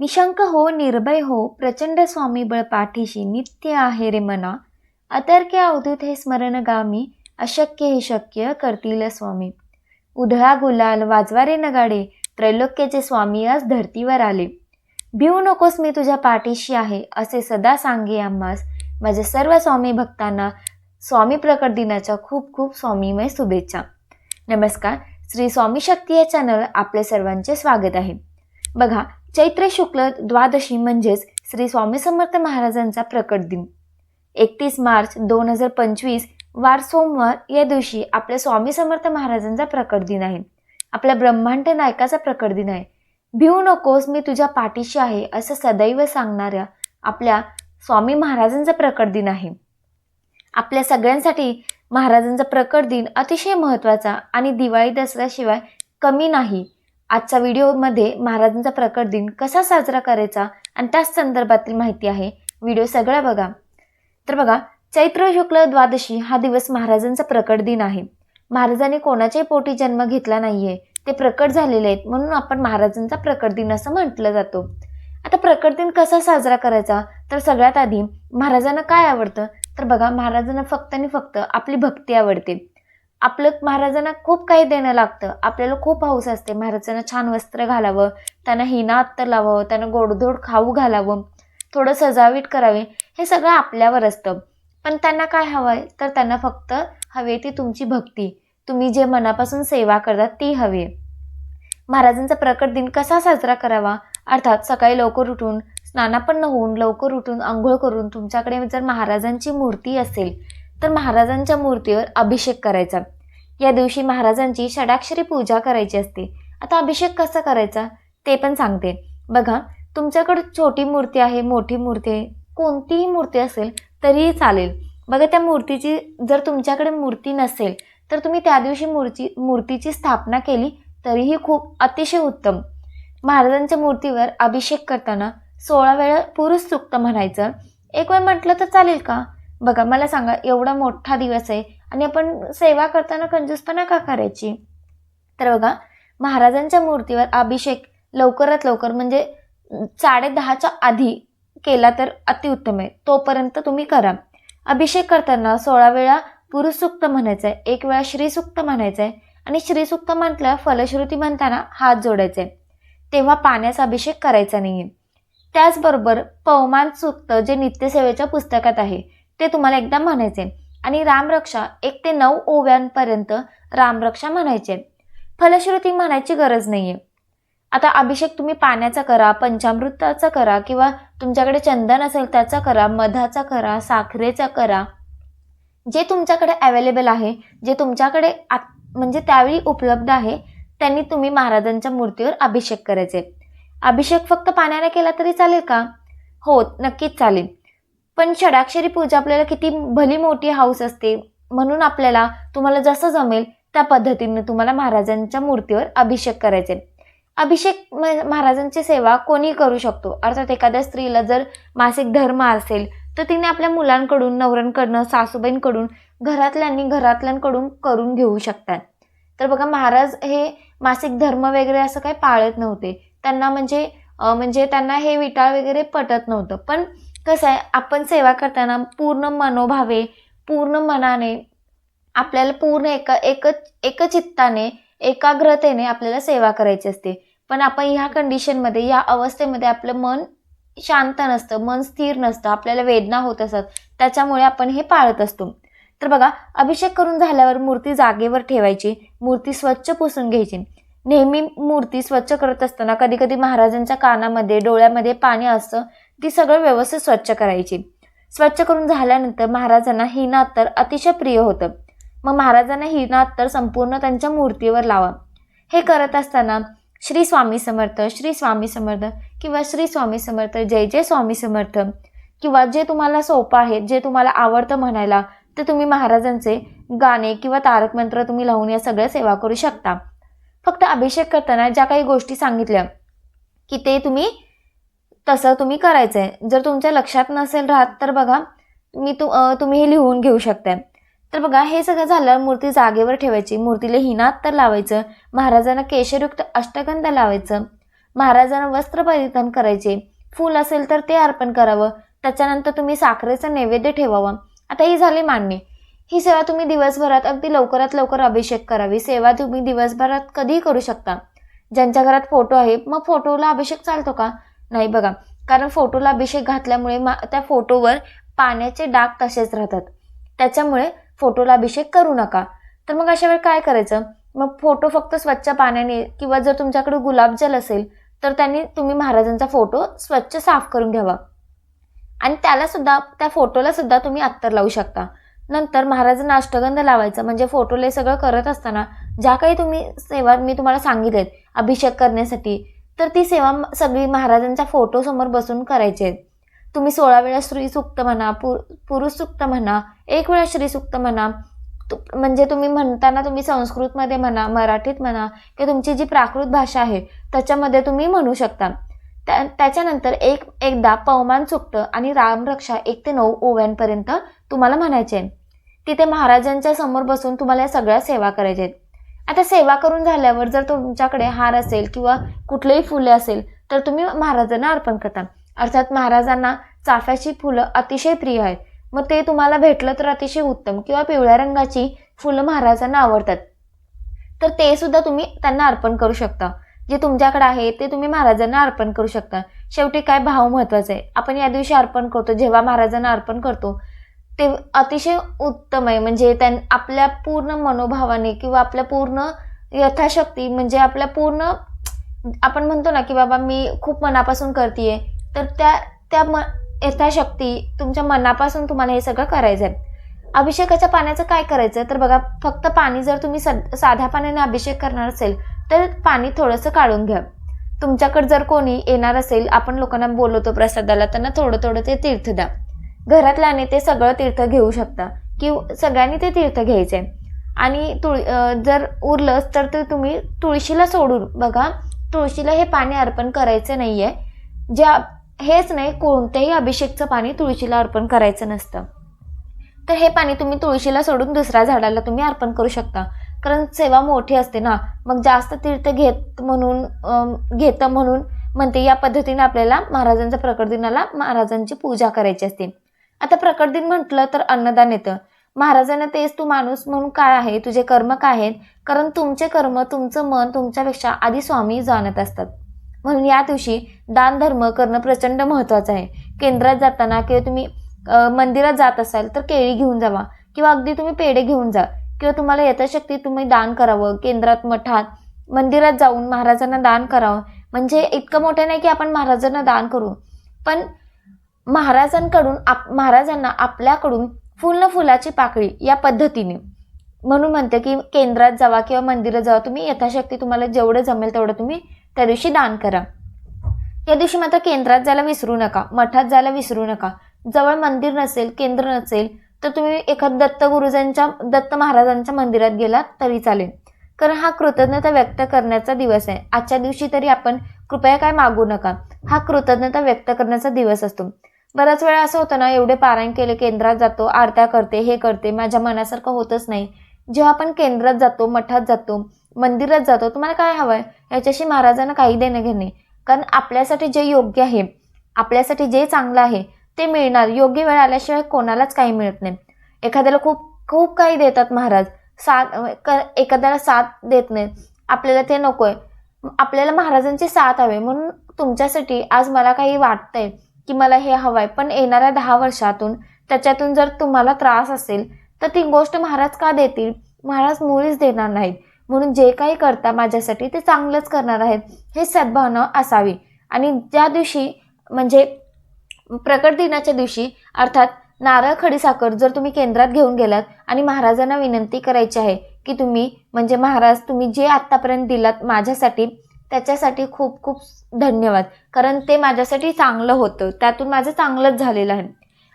निशंक हो निर्भय हो प्रचंड स्वामी बळ पाठीशी नित्य आहे रे मना. अतर्क्य अवधूत हे स्मरणगामी अशक्य हे शक्य करतील स्वामी. उधळा गुलाल वाजवारे नगाडे त्रैलोक्याचे स्वामी आज धर्तीवर आले. भिऊ नकोस मी तुझ्या पाठीशी आहे असे सदा सांगे आम्हास. माझ्या सर्व स्वामी भक्तांना स्वामी प्रकट दिनाच्या खूप खूप स्वामीमय शुभेच्छा. नमस्कार श्री स्वामी शक्ती या चॅनल आपले सर्वांचे स्वागत आहे. बघा चैत्र शुक्ल द्वादशी म्हणजेच श्री स्वामी समर्थ महाराजांचा प्रकट दिन. एकतीस मार्च दोन हजार पंचवीस वार सोमवार या दिवशी आपल्या स्वामी समर्थ महाराजांचा प्रकट दिन आहे. आपल्या ब्रह्मांड नायकाचा प्रकट दिन आहे. भिवू नकोस मी तुझ्या पाठीशी आहे असं सदैव सांगणाऱ्या आपल्या स्वामी महाराजांचा प्रकट दिन आहे. आपल्या सगळ्यांसाठी महाराजांचा प्रकट दिन अतिशय महत्त्वाचा आणि दिवाळी दसऱ्याशिवाय कमी नाही. आजच्या व्हिडिओमध्ये महाराजांचा प्रकट दिन कसा साजरा करायचा आणि त्याच संदर्भातील माहिती आहे. व्हिडिओ सगळा बघा. तर बघा चैत्र शुक्ल द्वादशी हा दिवस महाराजांचा प्रकट दिन आहे. महाराजांनी कोणाच्याही पोटी जन्म घेतला नाहीये. ते प्रकट झालेले आहेत म्हणून आपण महाराजांचा प्रकट दिन असं म्हटलं जातो. आता प्रकट दिन कसा साजरा करायचा? तर सगळ्यात आधी महाराजांना काय आवडतं? तर बघा महाराजांना फक्त आणि फक्त आपली भक्ती आवडते. आपलं महाराजांना खूप काही देणं लागतं. आपल्याला खूप हौस असते. महाराजांना छान वस्त्र घालावं त्यांना हिना अत्तर लावावं त्यांना गोडधोड खाऊ घालावं थोडं सजावीट करावे हे सगळं आपल्यावर असतं. पण त्यांना काय हवं आहे तर त्यांना फक्त हवे ती तुमची भक्ती. तुम्ही जे मनापासून सेवा करतात ती हवी. महाराजांचा प्रकट दिन कसा साजरा करावा? अर्थात सकाळी लवकर उठून स्नानापन्न होऊन लवकर उठून आंघोळ करून तुमच्याकडे जर महाराजांची मूर्ती असेल तर महाराजांच्या मूर्तीवर अभिषेक करायचा. या दिवशी महाराजांची षडाक्षरी पूजा करायची असते. आता अभिषेक कसा करायचा? ते पण सांगते. बघा तुमच्याकडं छोटी मूर्ती आहे मोठी मूर्ती आहे कोणतीही मूर्ती असेल तरीही चालेल. बघा त्या मूर्तीची जर तुमच्याकडे मूर्ती नसेल तर तुम्ही त्या दिवशी मूर्ती मूर्तीची स्थापना केली तरीही खूप अतिशय उत्तम. महाराजांच्या मूर्तीवर अभिषेक करताना सोळा वेळा पुरुष सुक्त म्हणायचं. एक वेळ म्हटलं तर चालेल का? बघा मला सांगा एवढा मोठा दिवस आहे आणि आपण सेवा करताना कंजूसपणा का करायची? तर बघा महाराजांच्या मूर्तीवर अभिषेक लवकरात लवकर म्हणजे साडे दहाच्या आधी केला तर अतिउत्तम आहे. तोपर्यंत तुम्ही करा. अभिषेक करताना सोळा वेळा पुरुषसुक्त म्हणायचं आहे एक वेळा श्रीसुक्त म्हणायचं आहे आणि श्रीसुक्त म्हटलं फलश्रुती म्हणताना हात जोडायचे. तेव्हा पाण्याचा अभिषेक करायचा नाही आहे त्याचबरोबर पवमान सुक्त जे नित्यसेवेच्या पुस्तकात आहे ते तुम्हाला एकदा म्हणायचे. आणि रामरक्षा एक ते नऊ ओव्यांपर्यंत रामरक्षा म्हणायचे. फलश्रुती म्हणायची गरज नाही आहे आता अभिषेक तुम्ही पाण्याचा करा पंचामृताचा करा किंवा तुमच्याकडे चंदन असेल त्याचा करा मधाचा करा साखरेचा करा. जे तुमच्याकडे अवेलेबल आहे जे तुमच्याकडे आत म्हणजे त्यावेळी उपलब्ध आहे त्यांनी तुम्ही महाराजांच्या मूर्तीवर अभिषेक करायचे. अभिषेक फक्त पाण्याने केला तरी चालेल का? हो नक्कीच चालेल. पण षडाक्षरी पूजा आपल्याला किती भली मोठी हाऊस असते. म्हणून आपल्याला तुम्हाला जसं जमेल त्या पद्धतीने तुम्हाला महाराजांच्या मूर्तीवर अभिषेक करायचे. अभिषेक महाराजांची सेवा कोणी करू शकतो. अर्थात एखाद्या स्त्रीला जर मासिक धर्म असेल तर तिने आपल्या मुलांकडून नवऱ्यांकडनं सासूबाईंकडून घरातल्यांनी घरातल्यांकडून करून घेऊ शकतात. तर बघा महाराज हे मासिक धर्म वगैरे असं काही पाळत नव्हते. त्यांना म्हणजे म्हणजे त्यांना हे विटाळ वगैरे पटत नव्हतं. पण कसं आहे आपण सेवा करताना पूर्ण मनोभावे पूर्ण मनाने आपल्याला पूर्ण एका एकच एकचित्ताने एकाग्रतेने आपल्याला सेवा करायची असते. पण आपण ह्या कंडिशनमध्ये या अवस्थेमध्ये आपलं मन शांत नसतं मन स्थिर नसतं आपल्याला वेदना होत असतात. त्याच्यामुळे आपण हे पाळत असतो. तर बघा अभिषेक करून झाल्यावर मूर्ती जागेवर ठेवायची मूर्ती स्वच्छ पुसून घ्यायची. नेहमी मूर्ती स्वच्छ करत असताना कधी कधी महाराजांच्या कानामध्ये डोळ्यामध्ये पाणी असतं ती सगळं व्यवस्थित स्वच्छ करायची. स्वच्छ करून झाल्यानंतर महाराजांना हिना अतिशय प्रिय होतं. मग महाराजांना हिना संपूर्ण त्यांच्या मूर्तीवर लावा. हे करत असताना श्री स्वामी समर्थ श्री स्वामी समर्थ किंवा श्री स्वामी समर्थ जय जय स्वामी समर्थ किंवा जे तुम्हाला सोपं आहे जे तुम्हाला आवडतं म्हणायला ते तुम्ही महाराजांचे गाणे किंवा तारक मंत्र तुम्ही लावून या सगळ्या सेवा करू शकता. फक्त अभिषेक करताना ज्या काही गोष्टी सांगितल्या की ते तुम्ही तसं तुम्ही करायचं आहे जर तुमच्या लक्षात नसेल राहत तर बघा मी तु तुम्ही हे लिहून घेऊ शकताय. तर बघा हे सगळं झाल्यावर मूर्ती जागेवर ठेवायची. मूर्तीला हिनात तर लावायचं महाराजांना केशरयुक्त अष्टगंध लावायचं महाराजांना वस्त्र परिधान करायचे फूल असेल तर ते अर्पण करावं त्याच्यानंतर तुम्ही साखरेचं नैवेद्य ठेवावं. आता ही झाली मान्य ही सेवा तुम्ही दिवसभरात अगदी लवकरात लवकर अभिषेक करावी. सेवा तुम्ही दिवसभरात कधीही करू शकता. ज्यांच्या घरात फोटो आहे मग फोटोला अभिषेक चालतो का? नाही बघा. कारण फोटोला अभिषेक घातल्यामुळे मा त्या फोटोवर पाण्याचे डाग तसेच राहतात. त्याच्यामुळे फोटोला अभिषेक करू नका. तर मग अशा वेळी काय करायचं? मग फोटो फक्त स्वच्छ पाण्याने किंवा जर तुमच्याकडे गुलाबजल असेल तर त्यांनी तुम्ही महाराजांचा फोटो स्वच्छ साफ करून घ्यावा आणि त्याला सुद्धा त्या फोटोला सुद्धा तुम्ही अत्तर लावू शकता. नंतर महाराजांना अष्टगंध लावायचं. म्हणजे फोटोले सगळं करत असताना ज्या काही तुम्ही सेवा मी तुम्हाला सांगितलेत अभिषेक करण्यासाठी तर ती सेवा सगळी महाराजांच्या फोटोसमोर बसून करायची आहेत. तुम्ही सोळा वेळा श्री सुक्त म्हणा पु पुरुष सुक्त म्हणा एक वेळा श्री सुक्त म्हणा तु- म्हणजे तुम्ही म्हणताना तुम्ही संस्कृतमध्ये म्हणा मराठीत म्हणा किंवा तुमची जी प्राकृत भाषा आहे त्याच्यामध्ये तुम्ही म्हणू शकता. त्या त्याच्यानंतर एक एकदा पवमान सुक्त आणि रामरक्षा एक ते नऊ ओव्यांपर्यंत तुम्हाला म्हणायचे आहे तिथे महाराजांच्या समोर बसून तुम्हाला या सगळ्या सेवा करायच्या आहेत. आता सेवा करून झाल्यावर जर तुमच्याकडे हार असेल किंवा कुठलेही फुले असेल तर तुम्ही महाराजांना अर्पण करता. अर्थात महाराजांना चाफ्याची फुलं अतिशय प्रिय आहेत. मग ते तुम्हाला भेटलं तर अतिशय उत्तम किंवा पिवळ्या रंगाची फुलं महाराजांना आवडतात. तर ते सुद्धा तुम्ही त्यांना अर्पण करू शकता. जे तुमच्याकडे आहे ते तुम्ही महाराजांना अर्पण करू शकता. शेवटी काय भाव महत्त्वाचा आहे? आपण या दिवशी अर्पण करतो जेव्हा महाराजांना अर्पण करतो ते अतिशय उत्तम आहे. म्हणजे त्यां आपल्या पूर्ण मनोभावाने किंवा आपल्या पूर्ण यथाशक्ती म्हणजे आपल्या पूर्ण आपण म्हणतो ना की बाबा मी खूप मनापासून करते तर त्या त्या म यथाशक्ती तुमच्या मनापासून तुम्हाला हे सगळं करायचं आहे अभिषेकाच्या पाण्याचं काय करायचं? तर बघा फक्त पाणी जर तुम्ही सद साध्या पाण्याने अभिषेक करणार असेल तर पाणी थोडंसं काढून घ्या. तुमच्याकडे जर कोणी येणार असेल आपण लोकांना बोलवतो प्रसादाला त्यांना थोडं थोडं ते तीर्थ द्या. घरातल्याने ते सगळं तीर्थ घेऊ शकता. की सगळ्यांनी ते तीर्थ घ्यायचे. आणि तुळ जर उरलंच तर ते तुम्ही तुळशीला सोडून बघा. तुळशीला हे पाणी अर्पण करायचं नाही आहे ज्या हेच नाही कोणत्याही अभिषेकचं पाणी तुळशीला अर्पण करायचं नसतं. तर हे पाणी तुम्ही तुळशीला सोडून दुसऱ्या झाडाला तुम्ही अर्पण करू शकता. कारण सेवा मोठी असते ना. मग जास्त तीर्थ घेत म्हणून घेतं म्हणून म्हणते या पद्धतीने आपल्याला महाराजांच्या प्रकट दिनाला महाराजांची पूजा करायची असते. आता प्रकट दिन म्हटलं तर अन्नदान येतं. महाराजांना तेच तू माणूस म्हणून काय आहे? तुझे कर्म काय आहेत? कारण तुमचे कर्म तुमचं मन तुमच्यापेक्षा आधी स्वामी जाणत असतात. म्हणून या दिवशी दान धर्म करणं प्रचंड महत्त्वाचं आहे. केंद्रात जाताना किंवा तुम्ही मंदिरात जात असाल तर केळी घेऊन जावा किंवा अगदी तुम्ही पेढे घेऊन जा किंवा तुम्हाला यथाशक्ती तुम्ही दान करावं. केंद्रात मठात मंदिरात जाऊन महाराजांना दान करावं. म्हणजे इतकं मोठं नाही की आपण महाराजांना दान करू. पण महाराजांकडून आप महाराजांना आपल्याकडून फुल फुलाची पाकळी या पद्धतीने. म्हणून म्हणते की केंद्रात जावा किंवा मंदिरात जावा तुम्ही यथाशक्ती तुम्हाला जेवढं जमेल तेवढं तुम्ही त्या दिवशी दान करा. या दिवशी मात्र केंद्रात जायला विसरू नका मठात जायला विसरू नका. जवळ मंदिर नसेल केंद्र नसेल तर तुम्ही एखाद दत्त गुरुजांच्या दत्त महाराजांच्या मंदिरात गेलात तरी चालेल. कारण हा कृतज्ञता व्यक्त करण्याचा दिवस आहे. आजच्या दिवशी तरी आपण कृपया काय मागू नका. हा कृतज्ञता व्यक्त करण्याचा दिवस असतो. बऱ्याच वेळा असं होतं ना एवढे पारायण केले केंद्रात जातो आरत्या करते हे करते माझ्या मनासारखं होतच नाही. जेव्हा आपण केंद्रात जातो मठात जातो मंदिरात जातो तुम्हाला काय हवं आहे याच्याशी महाराजांना काही देणं घेणे कारण आपल्यासाठी जे योग्य आहे आपल्यासाठी जे चांगलं आहे ते मिळणार. योग्य वेळ आल्याशिवाय कोणालाच काही मिळत नाही. एखाद्याला खूप खूप काही देतात महाराज. साथ क- एखाद्याला साथ देत नाही. आपल्याला ते नको आहे आपल्याला महाराजांची साथ हवे म्हणून तुमच्यासाठी आज मला काही वाटतंय. की मला हे हवं आहे पण येणाऱ्या दहा वर्षातून त्याच्यातून जर तुम्हाला त्रास असेल तर ती गोष्ट महाराज का देतील? महाराज मुळीच देणार नाहीत. म्हणून जे काही करता माझ्यासाठी ते चांगलंच करणार आहेत. हे सद्भावना असावी. आणि ज्या दिवशी म्हणजे प्रकट दिनाच्या दिवशी अर्थात नारळ खडीसाखर जर तुम्ही केंद्रात घेऊन गेलात आणि महाराजांना विनंती करायची आहे की तुम्ही म्हणजे महाराज तुम्ही जे आत्तापर्यंत दिलात माझ्यासाठी त्याच्यासाठी खूप खूप धन्यवाद. कारण ते माझ्यासाठी चांगलं होतं. त्यातून माझं चांगलंच झालेलं आहे.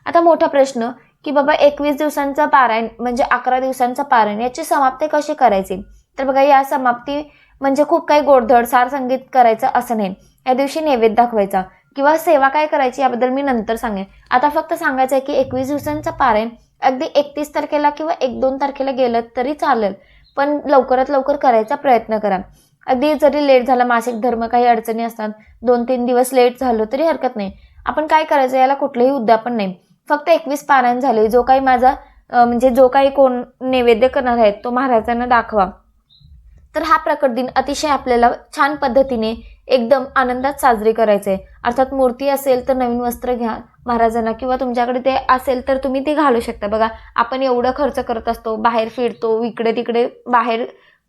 आता मोठा प्रश्न की बाबा एकवीस दिवसांचा पारायण म्हणजे अकरा दिवसांचा पारायण याची समाप्ती कशी करायची? तर बघा या समाप्ती म्हणजे खूप काही गोडधड सार संगीत करायचं असं नाही. या दिवशी नैवेद्य दाखवायचा किंवा सेवा काय करायची याबद्दल मी नंतर सांगेन. आता फक्त सांगायचं आहे की एकवीस दिवसांचा पारायण अगदी एकतीस तारखेला किंवा एक दोन तारखेला गेलं तरी चालेल. पण लवकरात लवकर करायचा प्रयत्न करा. अगदी जरी लेट झाला मासिक धर्म काही अडचणी असतात दोन तीन दिवस लेट झालो तरी हरकत नाही. आपण काय करायचं याला कुठलंही उद्यापन नाही. फक्त एकवीस पारायण झाले. जो काही माझा म्हणजे जो काही कोण नैवेद्य करणार आहेत तो महाराजांना दाखवा. तर हा प्रकट दिन अतिशय आपल्याला छान पद्धतीने एकदम आनंदात साजरी करायचे. आहे अर्थात मूर्ती असेल तर नवीन वस्त्र घ्या महाराजांना किंवा तुमच्याकडे ते असेल तर तुम्ही ते घालू शकता. बघा आपण एवढं खर्च करत असतो बाहेर फिरतो इकडे तिकडे बाहेर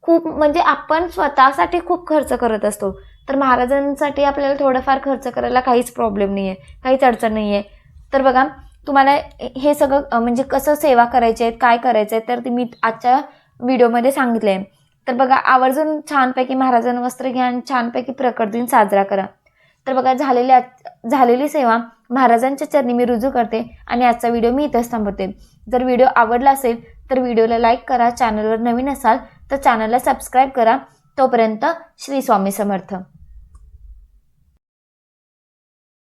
खूप म्हणजे आपण स्वतःसाठी खूप खर्च करत असतो. तर महाराजांसाठी आपल्याला थोडंफार खर्च करायला काहीच प्रॉब्लेम नाही आहे काहीच अडचण नाही आहे तर बघा तुम्हाला हे सगळं म्हणजे कसं सेवा करायची आहे काय करायचं आहे तर ते मी आजच्या व्हिडिओमध्ये सांगितलं आहे तर बघा आवर्जून छानपैकी महाराजांना वस्त्र घ्या आणि छानपैकी प्रकट दिन साजरा करा. तर बघा झालेली आज- झालेली सेवा महाराजांच्या चरणी मी रुजू करते आणि आजचा व्हिडिओ मी इथंच थांबवते. जर व्हिडिओ आवडला असेल तर व्हिडिओला लाईक करा चॅनलवर नवीन असाल तर चॅनलला सबस्क्राईब करा. तोपर्यंत श्री स्वामी समर्थ.